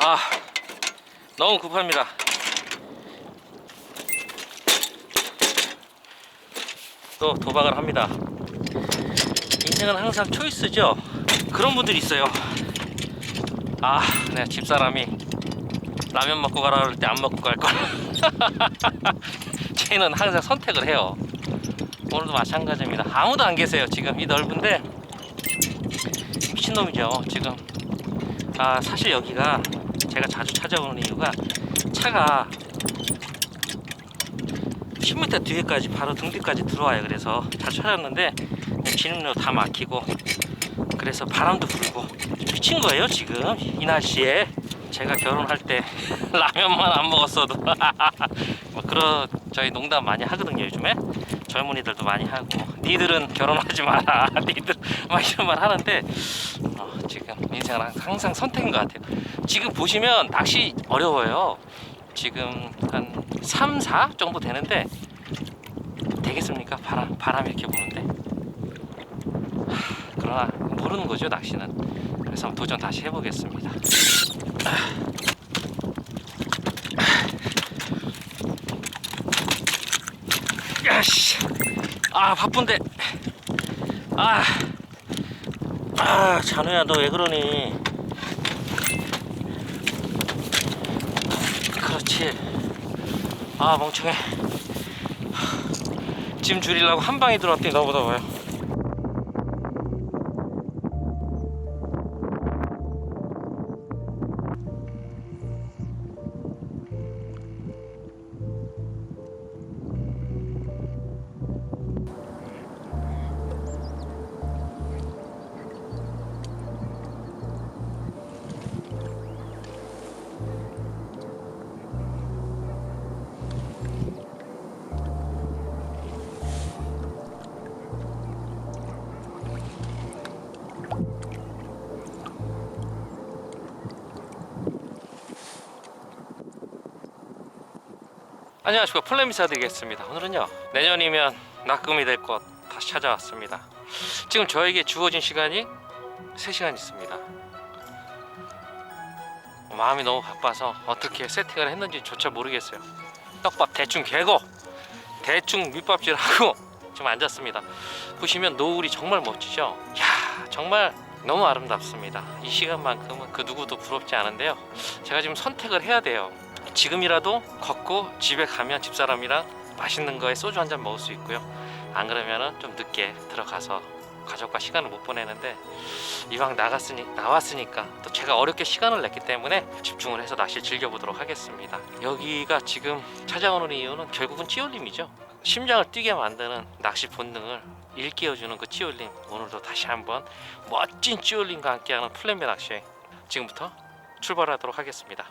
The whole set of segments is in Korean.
아 너무 급합니다. 또 도박을 합니다. 인생은 항상 초이스죠? 그런 분들이 있어요. 아 내가 집사람이 라면 먹고 가라 그럴 때 안 먹고 갈걸. 쟤는 항상 선택을 해요. 오늘도 마찬가지입니다. 아무도 안 계세요 지금. 이 넓은데 미친놈이죠. 지금 아 사실 여기가 제가 자주 찾아오는 이유가 차가 10m 뒤에까지 바로 등 뒤까지 들어와요. 그래서 잘 찾았는데 진입로 다 막히고 그래서 바람도 불고 미친 거예요 지금. 이 날씨에 제가 결혼할 때 라면만 안 먹었어도. 뭐 그런 저희 농담 많이 하거든요 요즘에. 젊은이들도 많이 하고 니들은 결혼하지 마라. 니들 막 이런 말 하는데 어, 지금 인생은 항상 선택인 것 같아요. 지금 보시면 낚시 어려워요. 지금 한 3, 4 정도 되는데 되겠습니까? 바람, 바람 이렇게 부는데? 하, 그러나 모르는 거죠 낚시는. 그래서 도전 다시 해보겠습니다. 야씨 아 바쁜데. 아, 아 잔우야 너 왜 그러니? 그렇지. 아 멍청해. 짐 줄이려고 한 방에 들어왔더니 너보다 봐요 안녕하십니까. 플레미사 드리겠습니다. 오늘은요 내년이면 낙금이 될곳 다시 찾아왔습니다. 지금 저에게 주어진 시간이 3시간 있습니다. 마음이 너무 바빠서 어떻게 세팅을 했는지 조차 모르겠어요. 떡밥 대충 개고 대충 밑밥질하고 지금 앉았습니다. 보시면 노을이 정말 멋지죠? 야 정말 너무 아름답습니다. 이 시간만큼은 그 누구도 부럽지 않은데요. 제가 지금 선택을 해야 돼요 지금이라도 걷고 집에 가면 집사람이랑 맛있는 거에 소주 한 잔 먹을 수 있고요. 안 그러면은 좀 늦게 들어가서 가족과 시간을 못 보내는데 이왕 나갔으니 나왔으니까 또 제가 어렵게 시간을 냈기 때문에 집중을 해서 낚시 즐겨보도록 하겠습니다. 여기가 지금 찾아오는 이유는 결국은 찌올림이죠. 심장을 뛰게 만드는 낚시 본능을 일깨워주는 그 찌올림 오늘도 다시 한번 멋진 찌올림과 함께하는 플랜배 낚시행 지금부터 출발하도록 하겠습니다.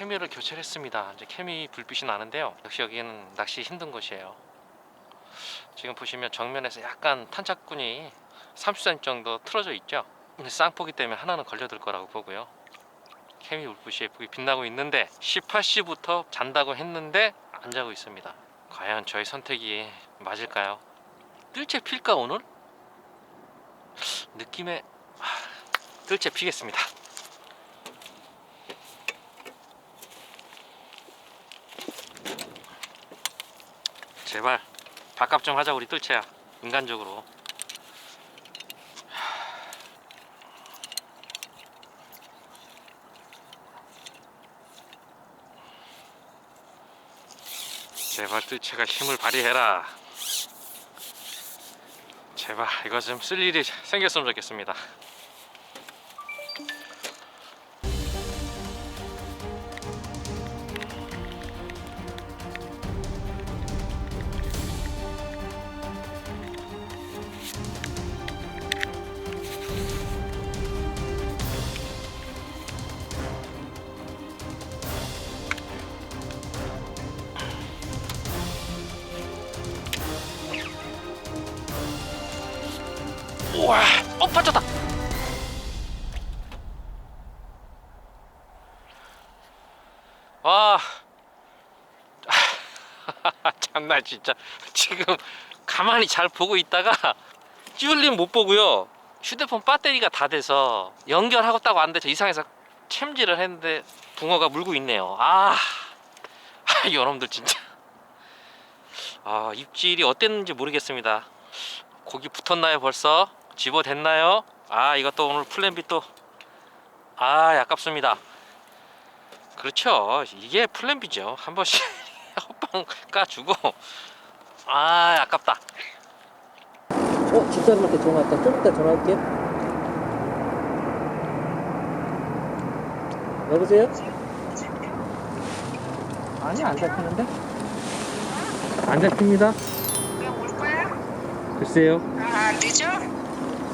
케미를 교체를 했습니다. 이제 케미 불빛이 나는데요. 역시 여기는 낚시 힘든 곳이에요. 지금 보시면 정면에서 약간 탄착군이 30cm 정도 틀어져 있죠. 쌍포기 때문에 하나는 걸려들 거라고 보고요. 케미 불빛이 예쁘게 빛나고 있는데 18시부터 잔다고 했는데 안 자고 있습니다. 과연 저의 선택이 맞을까요? 뜰채 필까 오늘? 느낌에 하, 뜰채 피겠습니다. 제발 밥값 좀 하자 우리 뜰채야. 인간적으로. 제발 뜰채가 힘을 발휘해라. 제발 이거 좀 쓸 일이 생겼으면 좋겠습니다 와, 어 빠졌다. 와, 장난 진짜 지금 가만히 잘 보고 있다가 찌울림 못 보고요. 휴대폰 배터리가 다 돼서 연결하고 딱 왔는데 저 이상해서 챔질을 했는데 붕어가 물고 있네요. 아, 아 이놈들 진짜. 아 입질이 어땠는지 모르겠습니다. 고기 붙었나요 벌써? 집어댔나요? 아 이것도 오늘 플랜 B 또. 아 아깝습니다. 그렇죠. 이게 플랜 B죠. 한 번씩 헛방 까주고. 아 아깝다. 어 집사람한테 전화 왔다. 좀 이따 전화할게. 여보세요? 아니 안 잡히는데? 안 잡힙니다. 왜 올 거야? 글쎄요. 아, 늦어?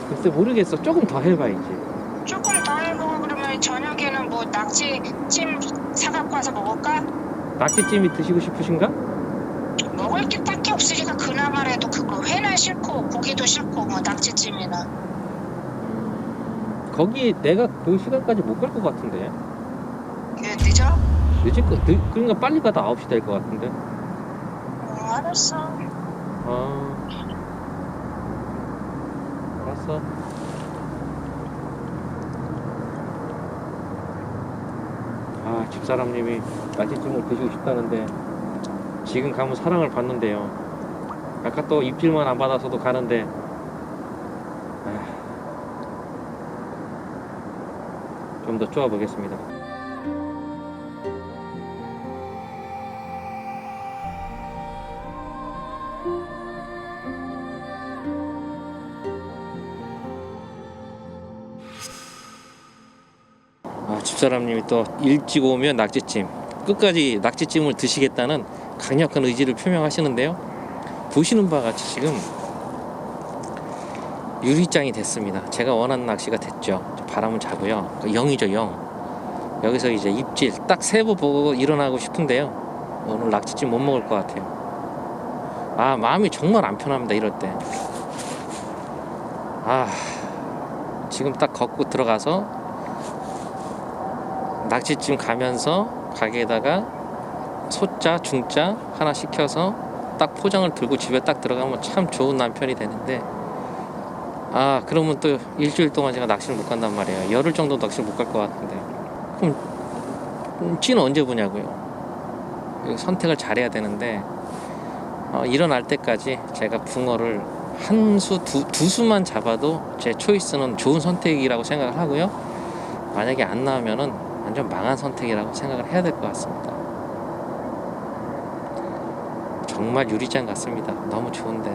글쎄 모르겠어. 조금 더 해봐야지. 조금 더 해보고 그러면 저녁에는 뭐 낙지 찜 사갖고 와서 먹을까? 낙지찜이 드시고 싶으신가? 먹을 게 딱히 없으니까 그나마라도 그거 회는 싫고 고기도 싫고 뭐 낙지찜이나 거기 내가 그 시간까지 못 갈 것 같은데. 왜 늦어? 늦을 거, 늦, 그러니까 빨리 가다 9시 될 것 같은데. 어, 알았어 아. 알았어. 아, 집사람님이 낙지찜을 드시고 싶다는데 지금 가면 사랑을 받는데요. 아까 또 입질만 안 받아서도 가는데 좀 더 쪼아 보겠습니다. 집사람님이 또 일찍 오면 낙지찜 끝까지 낙지찜을 드시겠다는 강력한 의지를 표명하시는데요. 보시는 바와 같이 지금 유리장이 됐습니다. 제가 원하는 낚시가 됐죠. 바람은 자고요. 그 영이죠 영. 여기서 이제 입질 딱 세부 보고 일어나고 싶은데요. 오늘 낙지찜 못 먹을 것 같아요. 아 마음이 정말 안 편합니다 이럴 때 아 지금 딱 걷고 들어가서 낙지찜 가면서 가게에다가 소자, 중자 하나 시켜서 딱 포장을 들고 집에 딱 들어가면 참 좋은 남편이 되는데 아 그러면 또 일주일 동안 제가 낚시를 못 간단 말이에요. 열흘 정도 낚시를 못 갈 것 같은데. 그럼 음, 찌는 언제 보냐고요. 선택을 잘해야 되는데 어, 일어날 때까지 제가 붕어를 한 수, 두, 두 수만 잡아도 제 초이스는 좋은 선택이라고 생각을 하고요. 만약에 안 나오면은 완전 망한 선택이라고 생각을 해야 될 것 같습니다. 정말 유리잔 같습니다. 너무 좋은데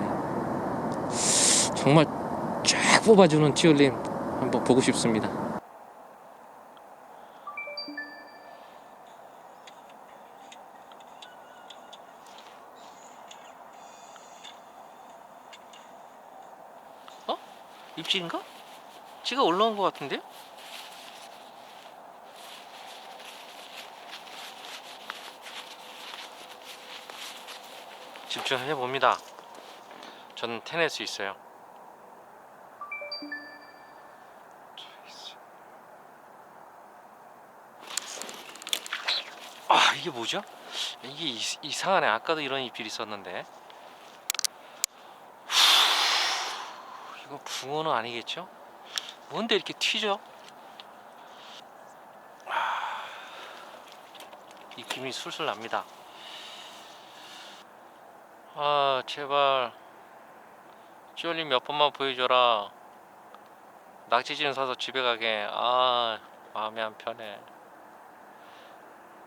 정말 쫙 뽑아주는 찌올림 한번 보고 싶습니다. 어? 입질인가? 찌가 올라온 것 같은데요? 집중해 봅니다. 저는 해낼 수 있어요. 아 이게 뭐죠? 이게 이, 이상하네. 아까도 이런 입질이 있었는데. 후, 이거 붕어는 아니겠죠? 뭔데 이렇게 튀죠? 아, 입김이 술술 납니다. 아 제발. 찌올림 몇 번만 보여줘라. 낙지찜 사서 집에 가게. 아 마음이 안 편해.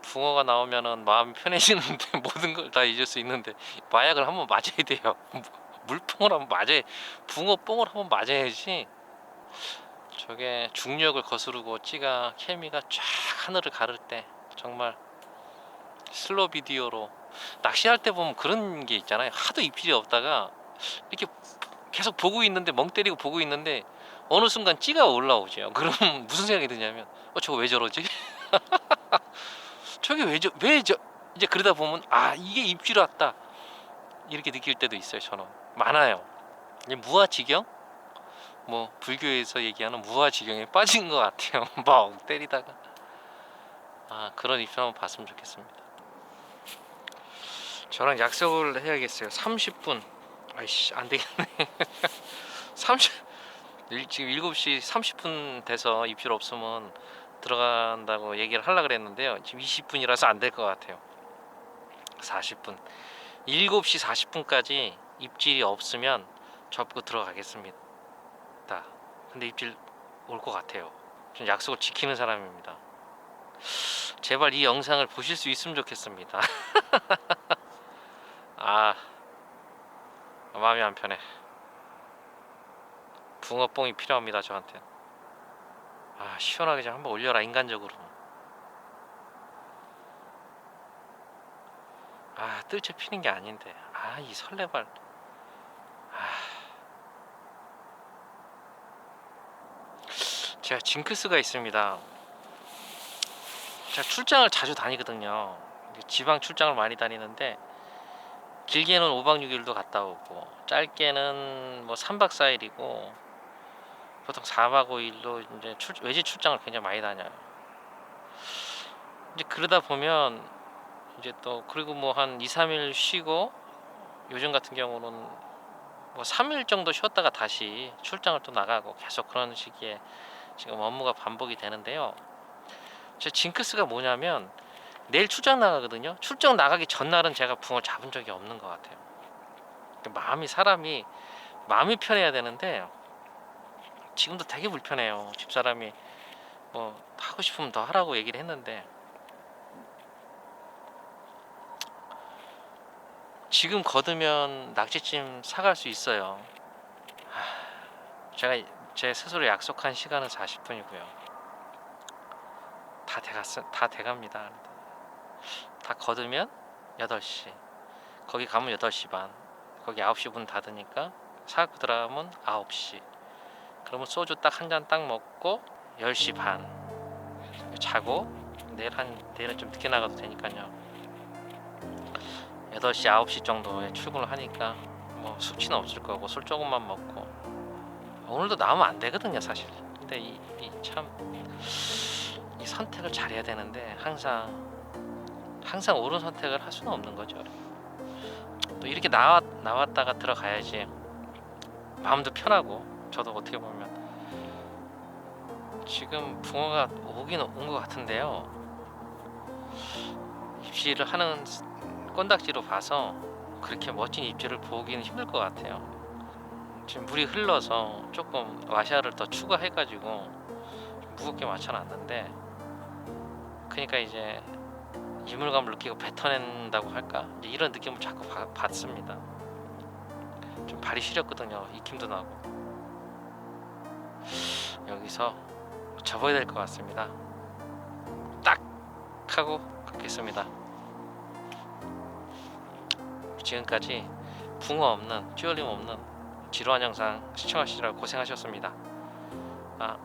붕어가 나오면은 마음이 편해지는데 모든 걸 다 잊을 수 있는데 마약을 한번 맞아야 돼요. 물뽕을 한번 맞아야 붕어 뽕을 한번 맞아야지. 저게 중력을 거스르고 찌가 케미가 쫙 하늘을 가를 때 정말 슬로 비디오로 낚시할 때 보면 그런 게 있잖아요. 하도 입질이 없다가 이렇게 계속 보고 있는데 멍 때리고 보고 있는데 어느 순간 찌가 올라오죠. 그럼 무슨 생각이 드냐면 어 저거 왜 저러지? 저게 왜 저 왜 저 이제 그러다 보면 아 이게 입질 왔다 이렇게 느낄 때도 있어요. 저는 많아요. 이제 무아지경 뭐 불교에서 얘기하는 무아지경에 빠진 것 같아요. 막 때리다가 아 그런 입장 한번 봤으면 좋겠습니다. 저랑 약속을 해야겠어요. 30분. 아이씨 안 되겠네. 30 일- 지금 7시 30분 돼서 입질 없으면 들어간다고 얘기를 하려 그랬는데요. 지금 20분이라서 안 될 것 같아요. 40분. 7시 40분까지 입질이 없으면 접고 들어가겠습니다. 근데 입질 올 것 같아요. 전 약속을 지키는 사람입니다. 제발 이 영상을 보실 수 있으면 좋겠습니다. 아 마음이 안 편해. 붕어뽕이 필요합니다 저한테. 아 시원하게 좀 한번 올려라 인간적으로. 아 뜰채 피는 게 아닌데. 아 이 설레발. 제가 징크스가 있습니다. 제가 출장을 자주 다니거든요. 지방 출장을 많이 다니는데 길게는 5박 6일도 갔다 오고 짧게는 뭐 3박 4일이고 보통 4박 5일로 이제 출, 외지 출장을 굉장히 많이 다녀요. 이제 그러다 보면 이제 또 그리고 뭐 한 2, 3일 쉬고 요즘 같은 경우는 뭐 3일 정도 쉬었다가 다시 출장을 또 나가고 계속 그런 시기에 지금 업무가 반복이 되는데요. 제 징크스가 뭐냐면 내일 출장 나가거든요. 출장 나가기 전날은 제가 붕어 잡은 적이 없는 것 같아요. 그 마음이 사람이 마음이 편해야 되는데 지금도 되게 불편해요. 집사람이 뭐 하고 싶으면 더 하라고 얘기를 했는데 지금 거두면 낙지찜 사갈 수 있어요. 하, 제가 제 스스로 약속한 시간은 40분이고요. 다 돼갔어, 다 돼갑니다. 다 거두면 8시. 거기 가면 8시 반. 거기 9시 문 닫으니까 사갖고 들어가면 9시. 그러면 소주 딱 한 잔 딱 먹고 10시 반. 자고 내일 한 내일은 좀 늦게 나가도 되니까요. 8시 9시 정도에 출근을 하니까 뭐 숙취는 없을 거고 술 조금만 먹고 오늘도 나오면 안 되거든요 사실 근데 이참이 선택을 잘해야 되는데 항상 항상 옳은 선택을 할 수는 없는 거죠. 또 이렇게 나왔, 나왔다가 들어가야지 마음도 편하고 저도 어떻게 보면 지금 붕어가 오긴 온 것 같은데요. 입질을 하는 건닥지로 봐서 그렇게 멋진 입질을 보기는 힘들 것 같아요. 지금 물이 흘러서 조금 와샤를 더 추가해가지고 좀 무겁게 맞춰놨는데 그러니까 이제 이물감을 느끼고 뱉어낸다고 할까 이런 느낌을 자꾸 바- 받습니다. 좀 발이 시렸거든요. 익힘도 나고 여기서 접어야 될 것 같습니다. 딱 하고 걷겠습니다. 지금까지 붕어 없는 쥐얼림 없는 지루한 영상 시청하시느라 고생하셨습니다. 아,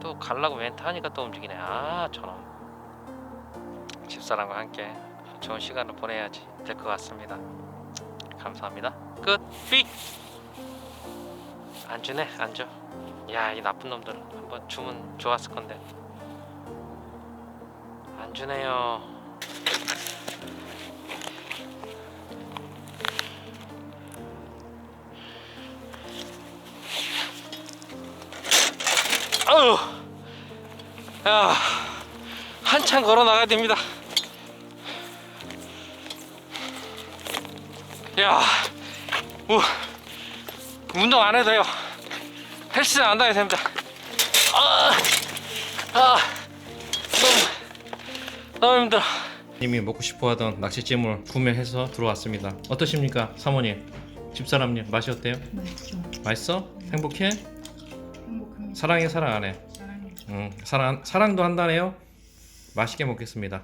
또 갈라고 멘트 하니까 또 움직이네. 아, 저놈. 집사람과 함께 좋은 시간을 보내야지 될 것 같습니다. 감사합니다. 끝. 삑. 안 주네, 안 줘. 야, 이 나쁜 놈들 한번 주면 좋았을 건데. 안 주네요. 아유, 야, 한참 걸어 나가야 됩니다. 야, 우, 운동 안 해도 돼요. 헬스장 안 다녀도 됩니다. 아, 아, 너무, 너무 힘들어. 님이 먹고 싶어 하던 낙지찜을 구매해서 들어왔습니다. 어떠십니까, 사모님? 집사람님 맛이 어때요? 맛있죠. 맛있어? 행복해? 행복합니다. 사랑해 사랑 안 해? 사랑해. 음, 사랑 사랑도 한다네요. 맛있게 먹겠습니다.